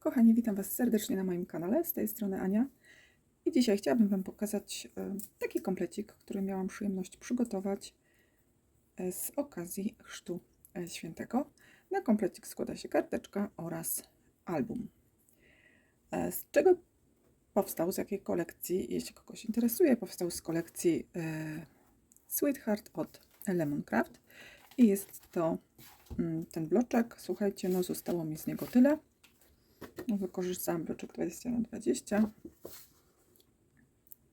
Kochani, witam Was serdecznie na moim kanale. Z tej strony Ania. I dzisiaj chciałabym Wam pokazać e, taki komplecik, który miałam przyjemność przygotować e, z okazji Chrztu e, Świętego. Na komplecik składa się karteczka oraz album. Z czego powstał, z jakiej kolekcji, jeśli kogoś interesuje, powstał z kolekcji Sweetheart od Lemoncraft. I jest to mm, ten bloczek. Słuchajcie, no zostało mi z niego tyle. Wykorzystałam bloczek 20 na 20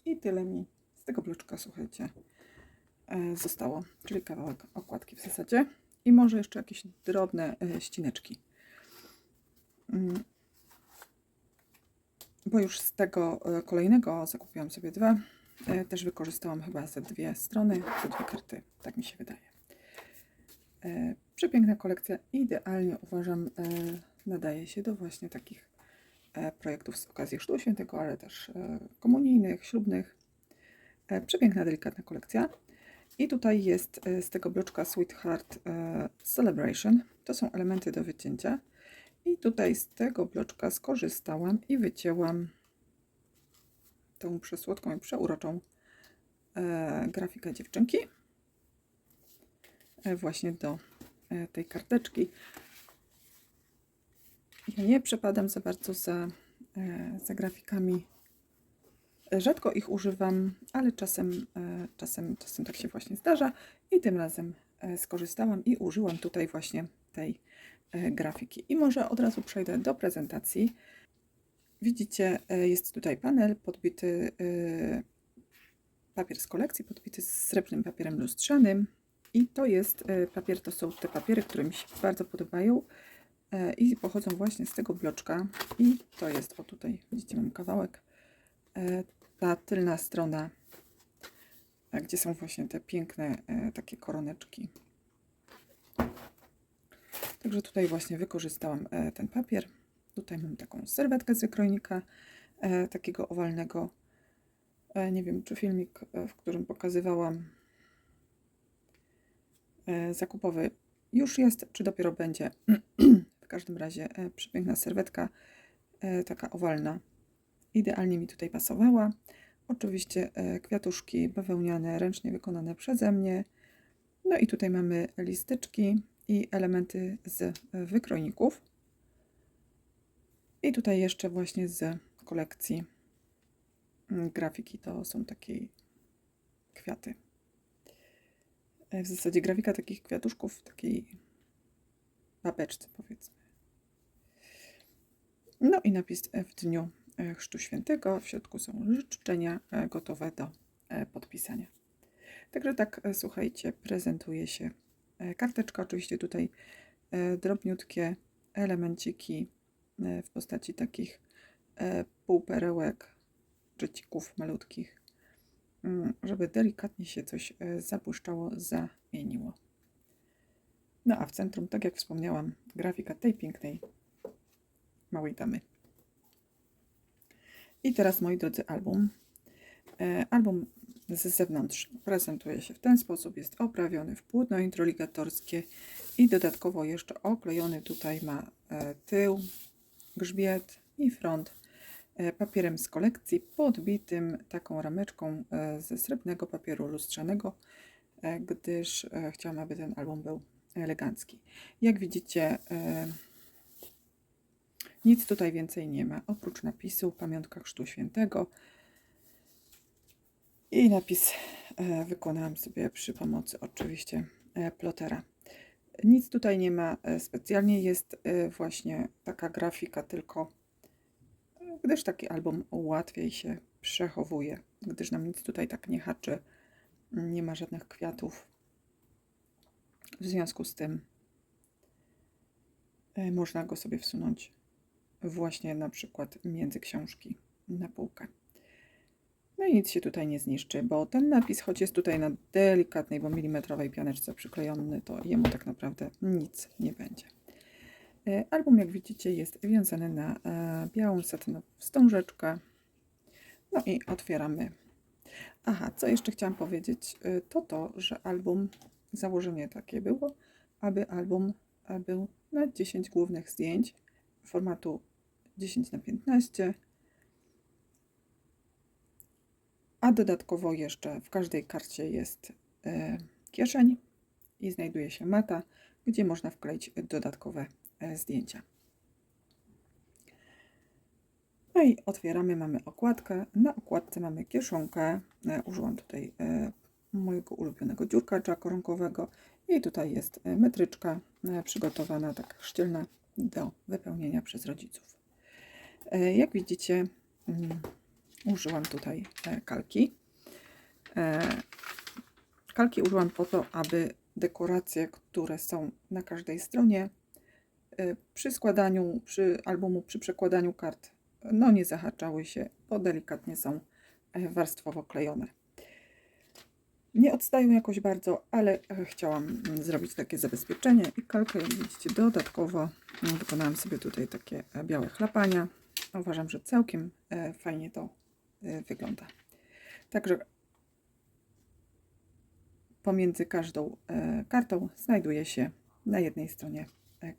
i tyle mi z tego bloczka, słuchajcie, e, zostało, czyli kawałek okładki w zasadzie i może jeszcze jakieś drobne e, ścineczki. Mm. Bo już z tego e, kolejnego zakupiłam sobie dwa. Też wykorzystałam chyba ze dwie strony, ze dwie karty, tak mi się wydaje. Przepiękna kolekcja, idealnie uważam, nadaje się do właśnie takich e, projektów z okazji Chrztu Świętego, ale też e, komunijnych, ślubnych. E, Przepiękna, delikatna kolekcja. I tutaj jest z tego bloczka Sweetheart Celebration. To są elementy do wycięcia. I tutaj z tego bloczka skorzystałam i wycięłam tą przesłodką i przeuroczą grafikę dziewczynki. Właśnie do tej karteczki. Ja nie przepadam za bardzo za, e, za grafikami. Rzadko ich używam, ale czasem, e, czasem, czasem tak się właśnie zdarza. I tym razem e, skorzystałam i użyłam tutaj właśnie tej grafiki. I może od razu przejdę do prezentacji. Widzicie, jest tutaj panel podbity papier z kolekcji, podbity z srebrnym papierem lustrzanym. I to jest papier, to są te papiery, które mi się bardzo podobają i pochodzą właśnie z tego bloczka. I to jest, o tutaj widzicie, mam kawałek. E, Ta tylna strona, e, gdzie są właśnie te piękne e, takie koroneczki. Także tutaj właśnie wykorzystałam e, ten papier. Tutaj mam taką serwetkę z wykrojnika, e, takiego owalnego. E, nie wiem, czy filmik, e, w którym pokazywałam e, zakupowy już jest, czy dopiero będzie. w każdym razie e, przepiękna serwetka, e, taka owalna. Idealnie mi tutaj pasowała. Oczywiście e, kwiatuszki bawełniane, ręcznie wykonane przeze mnie. No i tutaj mamy listyczki i elementy z wykrojników. I tutaj jeszcze właśnie z kolekcji mm, grafiki to są takie kwiaty. W zasadzie grafika takich kwiatuszków w takiej babeczce powiedzmy. No i napis w dniu e, Chrztu Świętego. W środku są życzenia e, gotowe do e, podpisania. Także tak, słuchajcie, prezentuje się karteczka. Oczywiście tutaj drobniutkie elemenciki w postaci takich półperełek, czycików malutkich, mm, żeby delikatnie się coś zabłyszczało, zamieniło. No a w centrum, tak jak wspomniałam, grafika tej pięknej małej damy. I teraz, moi drodzy, album. E, Album z zewnątrz prezentuje się w ten sposób. Jest oprawiony w płótno introligatorskie i dodatkowo jeszcze oklejony tutaj ma e, tył, grzbiet i front e, papierem z kolekcji podbitym taką rameczką ze srebrnego papieru lustrzanego, gdyż chciałam, aby ten album był elegancki. Jak widzicie, nic tutaj więcej nie ma, oprócz napisu Pamiątka Chrztu Świętego. I napis e, wykonałam sobie przy pomocy oczywiście e, plotera. Nic tutaj nie ma e, specjalnie, jest właśnie taka grafika tylko, gdyż taki album łatwiej się przechowuje, gdyż nam nic tutaj tak nie haczy, nie ma żadnych kwiatów. W związku z tym można go sobie wsunąć właśnie na przykład między książki na półkę. No i nic się tutaj nie zniszczy, bo ten napis, choć jest tutaj na delikatnej, bo milimetrowej pianeczce przyklejony, to jemu tak naprawdę nic nie będzie. E, Album, jak widzicie, jest wiązany na e, białą satynową wstążeczkę. No i otwieramy. Aha, co jeszcze chciałam powiedzieć, e, to to, że album, założenie takie było, aby album był na 10 głównych zdjęć formatu 10 na 15 a dodatkowo jeszcze w każdej karcie jest e, kieszeń i znajduje się mata, gdzie można wkleić dodatkowe e, zdjęcia. No i otwieramy, mamy okładkę. Na okładce mamy kieszonkę. E, Użyłam tutaj mojego ulubionego dziurkacza koronkowego i tutaj jest metryczka przygotowana, tak sztylna do wypełnienia przez rodziców. E, Jak widzicie, mm, użyłam tutaj e, kalki. E, Kalki użyłam po to, aby dekoracje, które są na każdej stronie, przy składaniu przy albumu, przy przekładaniu kart, no nie zahaczały się, bo delikatnie są warstwowo klejone. Nie odstają jakoś bardzo, ale chciałam zrobić takie zabezpieczenie i kalkę, jak widzicie, dodatkowo mm, wykonałam sobie tutaj takie białe chlapania. Uważam, że całkiem e, fajnie to e, wygląda. Także pomiędzy każdą e, kartą znajduje się na jednej stronie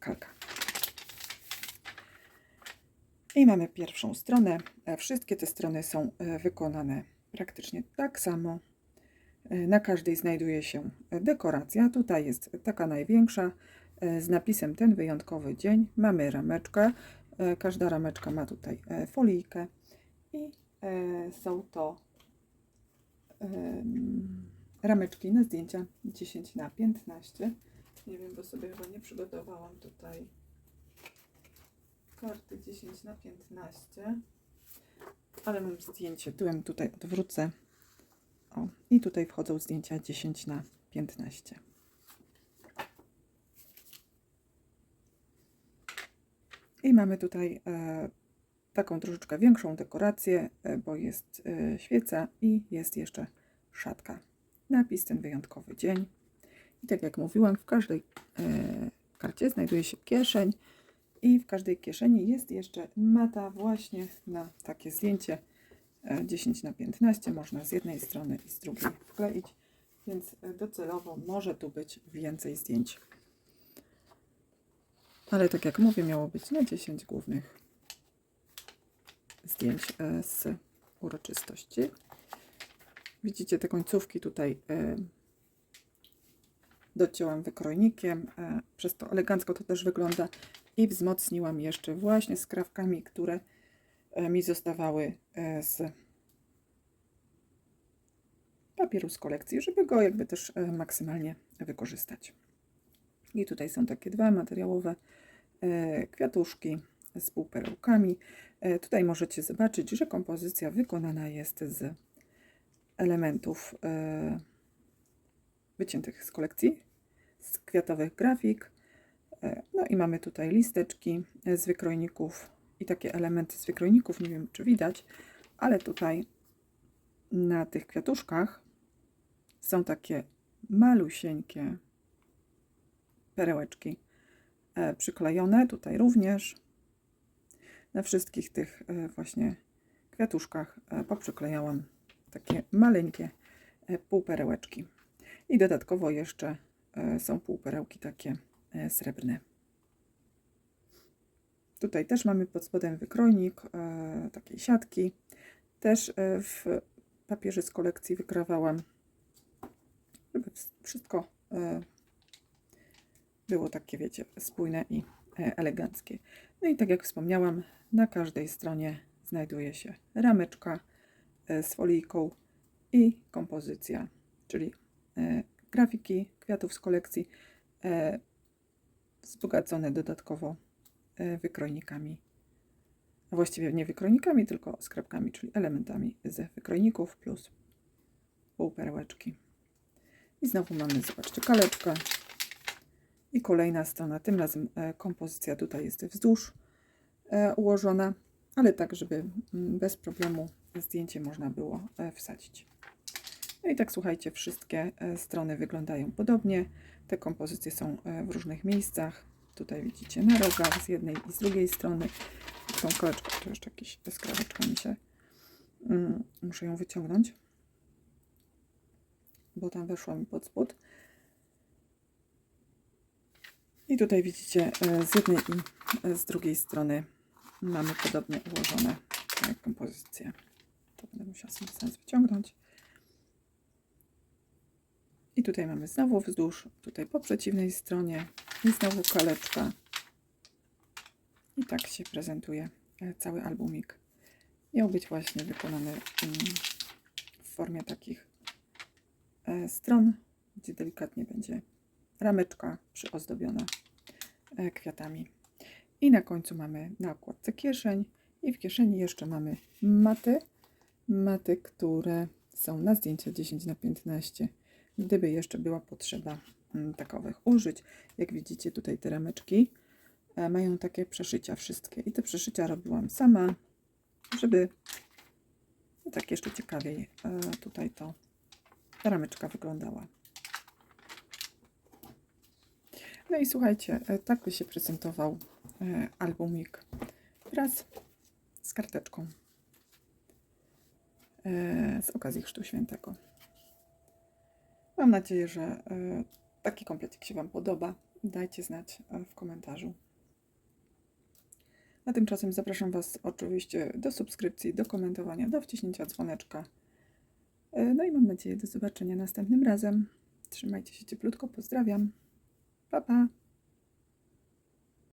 kalka. I mamy pierwszą stronę. Wszystkie te strony są wykonane praktycznie tak samo. Na każdej znajduje się dekoracja. Tutaj jest taka największa z napisem ten wyjątkowy dzień. Mamy rameczkę. E, Każda rameczka ma tutaj e, folijkę i e, są to rameczki na zdjęcia 10 na 15. Nie wiem, bo sobie chyba nie przygotowałam tutaj karty 10 na 15. Ale mam zdjęcie. Tyłem tutaj odwrócę. O, i tutaj wchodzą zdjęcia 10 na 15. I mamy tutaj e, taką troszeczkę większą dekorację, e, bo jest e, świeca i jest jeszcze szatka. Napis ten wyjątkowy dzień. I tak jak mówiłam, w każdej karcie znajduje się kieszeń i w każdej kieszeni jest jeszcze mata właśnie na takie zdjęcie e, 10 na 15 można z jednej strony i z drugiej wkleić, więc docelowo może tu być więcej zdjęć. Ale tak jak mówię, miało być na 10 głównych zdjęć e, z uroczystości. Widzicie te końcówki tutaj e, docięłam wykrojnikiem, e, przez to elegancko to też wygląda i wzmocniłam jeszcze właśnie skrawkami, które mi zostawały z papieru z kolekcji, żeby go jakby też maksymalnie wykorzystać. I tutaj są takie dwa materiałowe e, kwiatuszki z półperełkami. E, Tutaj możecie zobaczyć, że kompozycja wykonana jest z elementów e, wyciętych z kolekcji, z kwiatowych grafik. No i mamy tutaj listeczki z wykrojników i takie elementy z wykrojników. Nie wiem, czy widać, ale tutaj na tych kwiatuszkach są takie malusieńkie perełeczki e, przyklejone. Tutaj również na wszystkich tych e, właśnie kwiatuszkach e, poprzyklejałam takie maleńkie półperełeczki. I dodatkowo jeszcze są półperełki takie srebrne. Tutaj też mamy pod spodem wykrojnik takiej siatki. Też w papierze z kolekcji wykrawałam, żeby ws- wszystko było takie, wiecie, spójne i e, eleganckie. No i tak jak wspomniałam, na każdej stronie znajduje się rameczka e, z folijką i kompozycja, czyli e, grafiki kwiatów z kolekcji wzbogacone dodatkowo wykrojnikami. A właściwie nie wykrojnikami, tylko skrapkami, czyli elementami z wykrojników plus półperełeczki. I znowu mamy, zobaczcie, kaleczkę. I kolejna strona, tym razem e, kompozycja tutaj jest wzdłuż e, ułożona, ale tak, żeby mm, bez problemu zdjęcie można było e, wsadzić. No i tak słuchajcie, wszystkie strony wyglądają podobnie. Te kompozycje są w różnych miejscach. Tutaj widzicie na rogach z jednej i z drugiej strony. Tą koleczką, tu jeszcze jakieś skraweczka mi się. Mm, muszę ją wyciągnąć, bo tam weszła mi pod spód. I tutaj widzicie e, z jednej i e, z drugiej strony mamy podobnie ułożone e, kompozycje. To będę musiała sobie zaraz wyciągnąć. I tutaj mamy znowu wzdłuż, tutaj po przeciwnej stronie i znowu kaleczka. I tak się prezentuje cały albumik. Miał być właśnie wykonany mm, w formie takich stron, gdzie delikatnie będzie rameczka przyozdobiona e, kwiatami. I na końcu mamy na okładce kieszeń i w kieszeni jeszcze mamy maty. Maty, które są na zdjęcia 10 na 15 gdyby jeszcze była potrzeba mm, takowych użyć. Jak widzicie tutaj te rameczki e, mają takie przeszycia wszystkie i te przeszycia robiłam sama, żeby tak jeszcze ciekawiej e, tutaj to ta rameczka wyglądała. No i słuchajcie, e, tak by się prezentował e, albumik wraz z karteczką e, z okazji Chrztu Świętego. Mam nadzieję, że taki komplecik się Wam podoba. Dajcie znać w komentarzu. A tymczasem zapraszam Was oczywiście do subskrypcji, do komentowania, do wciśnięcia dzwoneczka. No i mam nadzieję do zobaczenia następnym razem. Trzymajcie się cieplutko, pozdrawiam. 拜拜。